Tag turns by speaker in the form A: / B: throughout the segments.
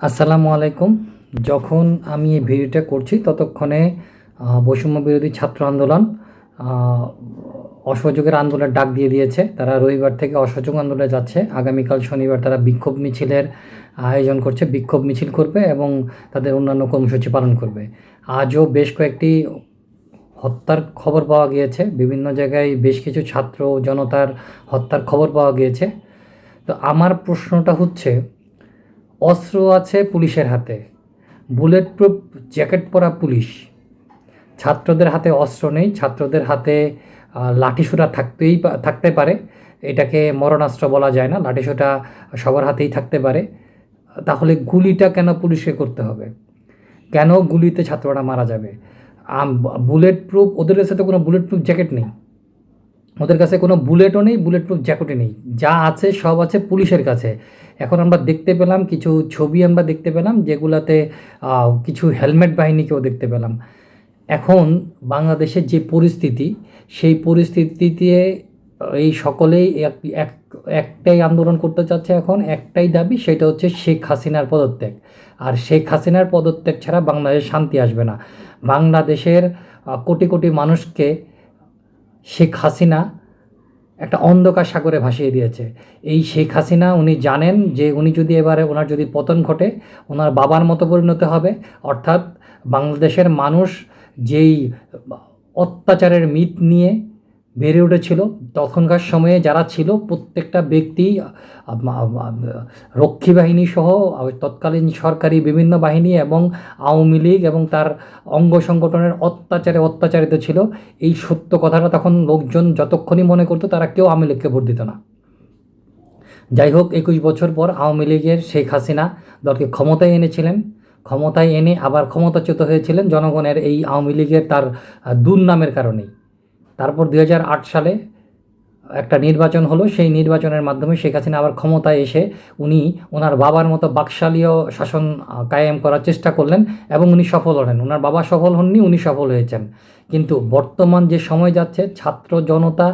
A: আসসালামু আলাইকুম। যখন আমি এই ভিডিওটা করছি, ততক্ষণে বৈষম্য বিরোধী ছাত্র আন্দোলন অসহযোগের আন্দোলনের ডাক দিয়ে দিয়েছে। তারা রবিবার থেকে অসহযোগ আন্দোলনে যাচ্ছে। আগামীকাল শনিবার তারা বিক্ষোভ মিছিলের আয়োজন করছে। বিক্ষোভ মিছিল করবে এবং তাদের অন্যান্য কর্মসূচি পালন করবে। আজও বেশ কয়েকটি হত্যার খবর পাওয়া গিয়েছে। বিভিন্ন জায়গায় বেশ কিছু ছাত্র জনতার হত্যার খবর পাওয়া গিয়েছে। তো আমার প্রশ্নটা হচ্ছে অস্ত্র আছে পুলিশের হাতে। বুলেট প্রুফ জ্যাকেট পরা পুলিশ। ছাত্রদের হাতে অস্ত্র নেই। ছাত্রদের হাতে লাঠিসোঁটা থাকতেই থাকতে পারে। এটাকে মরণাস্ত্র বলা যায় না। লাঠিসোঁটা সবার হাতেই থাকতে পারে। তাহলে গুলিটা কেন পুলিশকে করতে হবে? কেন গুলিতে ছাত্ররা মারা যাবে? বুলেট প্রুফ ওদের তো কোনো বুলেট প্রুফ জ্যাকেট নেই। ওদের কাছে কোনো বুলেটও নেই বুলেট প্রুফ জ্যাকেটও নেই। যা আছে সব আছে পুলিশের কাছে। এখন আমরা দেখতে পেলাম, কিছু ছবি আমরা দেখতে পেলাম, যেগুলাতে কিছু হেলমেট বাহিনীকেও দেখতে পেলাম। এখন বাংলাদেশের যে পরিস্থিতি, সেই পরিস্থিতিতে এই সকলেই এক, এক- একটাই আন্দোলন করতে চাচ্ছে এখন, একটাই দাবি, সেটা হচ্ছে শেখ হাসিনার পদত্যাগ। আর শেখ হাসিনার পদত্যাগ ছাড়া বাংলাদেশে শান্তি আসবে না। বাংলাদেশের কোটি কোটি মানুষকে শেখ হাসিনা একটা অন্ধকার সাগরে ভাসিয়ে দিয়েছে। এই শেখ হাসিনা উনি জানেন যে উনি যদি এবারে ওনার যদি পতন ঘটে, ওনার বাবার মতো পরিণত হবে। অর্থাৎ বাংলাদেশের মানুষ যেই অত্যাচারের মিট নিয়ে বেড়ে উঠেছিল। তখনকার সময়ে যারা ছিল, প্রত্যেকটা ব্যক্তি রক্ষী বাহিনী সহ তৎকালীন সরকারি বিভিন্ন বাহিনী এবং আওয়ামী লীগ এবং তার অঙ্গ সংগঠনের অত্যাচারে অত্যাচারিত ছিল। এই সত্য কথাটা তখন লোকজন যতক্ষণই মনে করতো, তারা কেউ আওয়ামী লীগকে ভোট দিত না। যাই হোক, একুশ বছর পর আওয়ামী লীগের শেখ হাসিনা দলকে ক্ষমতায় এনেছিলেন। ক্ষমতায় এনে আবার ক্ষমতাচ্যুত হয়েছিলেন জনগণের এই আওয়ামী লীগের তার দুর্নামের কারণেই। তারপর দু হাজার আট সালে একটা নির্বাচন হলো, সেই নির্বাচনের মাধ্যমে শেখ হাসিনা আবার ক্ষমতায় এসে উনি ওনার বাবার মতো বাকশালীয় শাসন কায়েম করার চেষ্টা করলেন এবং উনি সফল হলেন। ওনার বাবা সফল হননি, উনি সফল হয়েছেন। কিন্তু বর্তমান যে সময় যাচ্ছে, ছাত্র জনতা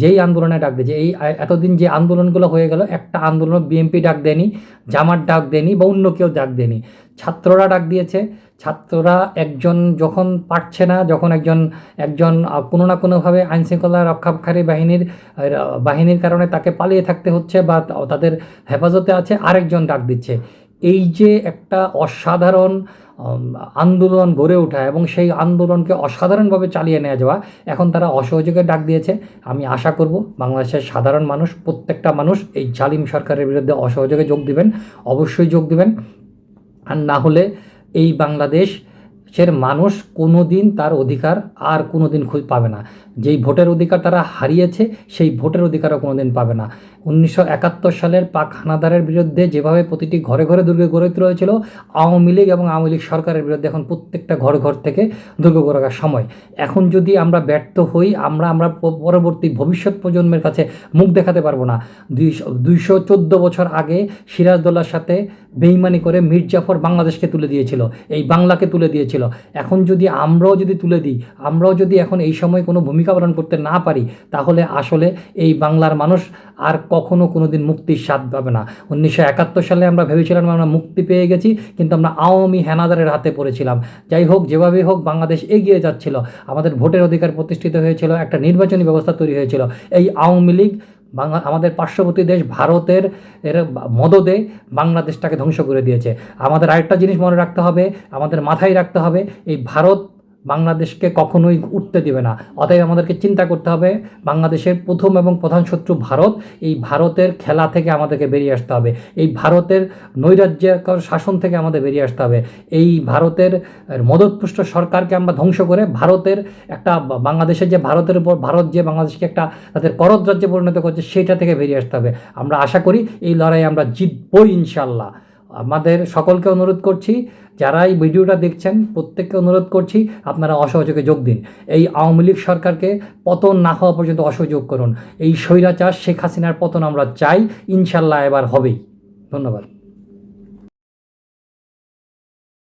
A: যেই আন্দোলনে ডাক দিয়েছে, এই এতদিন যে আন্দোলনগুলো হয়ে গেল, একটা আন্দোলন বিএনপি ডাক দেয়নি, জামাত ডাক দেয়নি বা অন্য কেউ ডাক দেয়নি। ছাত্ররা ডাক দিয়েছে। ছাত্ররা একজন যখন পারছে না, যখন একজন একজন কোনো না কোনোভাবে আইনশৃঙ্খলা রক্ষাকারী বাহিনীর বাহিনীর কারণে তাকে পালিয়ে থাকতে হচ্ছে বা তাদের হেফাজতে আছে, আরেকজন ডাক দিচ্ছে। এই যে একটা অসাধারণ আন্দোলন গড়ে ওঠা এবং সেই আন্দোলনকে অসাধারণভাবে চালিয়ে নিয়ে যাওয়া, এখন তারা অসহযোগের ডাক দিয়েছে। আমি আশা করব বাংলাদেশের সাধারণ মানুষ, প্রত্যেকটা মানুষ এই জালিম সরকারের বিরুদ্ধে অসহযোগে যোগ দিবেন। অবশ্যই যোগ দিবেন। আর না হলে এই বাংলাদেশ সের মানুষ কোনো দিন তার অধিকার আর কোনো দিন পাবে না। যেই ভোটের অধিকার তারা হারিয়েছে, সেই ভোটের অধিকারও কোনো দিন পাবে না। উনিশশো একাত্তর সালের পাক হানাদারের বিরুদ্ধে যেভাবে প্রতিটি ঘরে ঘরে দুর্গ গড়ে তোলা হয়েছিল, আওয়ামী লীগ এবং আওয়ামী লীগ সরকারের বিরুদ্ধে এখন প্রত্যেকটা ঘর ঘর থেকে দুর্গ গড়ার সময়। এখন যদি আমরা ব্যর্থ হই, আমরা আমরা পরবর্তী ভবিষ্যৎ প্রজন্মের কাছে মুখ দেখাতে পারব না। দুইশো চোদ্দ বছর আগে সিরাজদৌল্লার সাথে বেইমানি করে মীর জাফর বাংলাদেশকে তুলে দিয়েছিল, এই বাংলাকে তুলে দিয়েছিল। এখন যদি আমরাও যদি তুলে দিই, আমরাও যদি এখন এই সময় কোনো ভূমিকা পালন করতে না পারি, তাহলে আসলে এই বাংলার মানুষ আর কখনো কোনো দিন মুক্তির স্বাদ পাবে না। উনিশশো একাত্তর সালে আমরা ভেবেছিলাম আমরা মুক্তি পেয়ে গেছি, কিন্তু আমরা আওয়ামী হেনাদারের হাতে পড়েছিলাম। যাই হোক, যেভাবেই হোক, বাংলাদেশ এগিয়ে যাচ্ছিল। আমাদের ভোটের অধিকার প্রতিষ্ঠিত হয়েছিল, একটা নির্বাচনী ব্যবস্থা তৈরি হয়েছিল। এই আওয়ামী লীগ বাংলা আমাদের পার্শ্ববর্তী দেশ ভারতের এর মদদে বাংলাদেশটাকে ধ্বংস করে দিয়েছে। আমাদের আরেকটা জিনিস মনে রাখতে হবে, আমাদের মাথায় রাখতে হবে, এই ভারত বাংলাদেশকে কখনোই উঠতে দেবে না। অতএব আমাদেরকে চিন্তা করতে হবে, বাংলাদেশের প্রথম এবং প্রধান শত্রু ভারত। এই ভারতের খেলা থেকে আমাদেরকে বেরিয়ে আসতে হবে। এই ভারতের নৈরাজ্যকর শাসন থেকে আমাদের বেরিয়ে আসতে হবে। এই ভারতের মদতপুষ্ট সরকারকে আমরা ধ্বংস করে ভারতের একটা বাংলাদেশের যে ভারতের উপর, ভারত যে বাংলাদেশকে একটা তাদের করদ রাজ্যে পরিণত করছে, সেটা থেকে বেরিয়ে আসতে হবে। আমরা আশা করি এই লড়াই আমরা জিতবই ইনশাল্লাহ আমাদের সকলকে অনুরোধ করছি যারা এই ভিডিওটা দেখছেন, প্রত্যেককে অনুরোধ করছি আপনারা অসহযোগে যোগ দিন। এই আওয়ামী লীগ সরকারকে পতন না হওয়া পর্যন্ত অসহযোগ করুন। এই স্বৈরাচার শেখ হাসিনার পতন আমরা চাই, ইনশাল্লাহ এবার হবেই। ধন্যবাদ।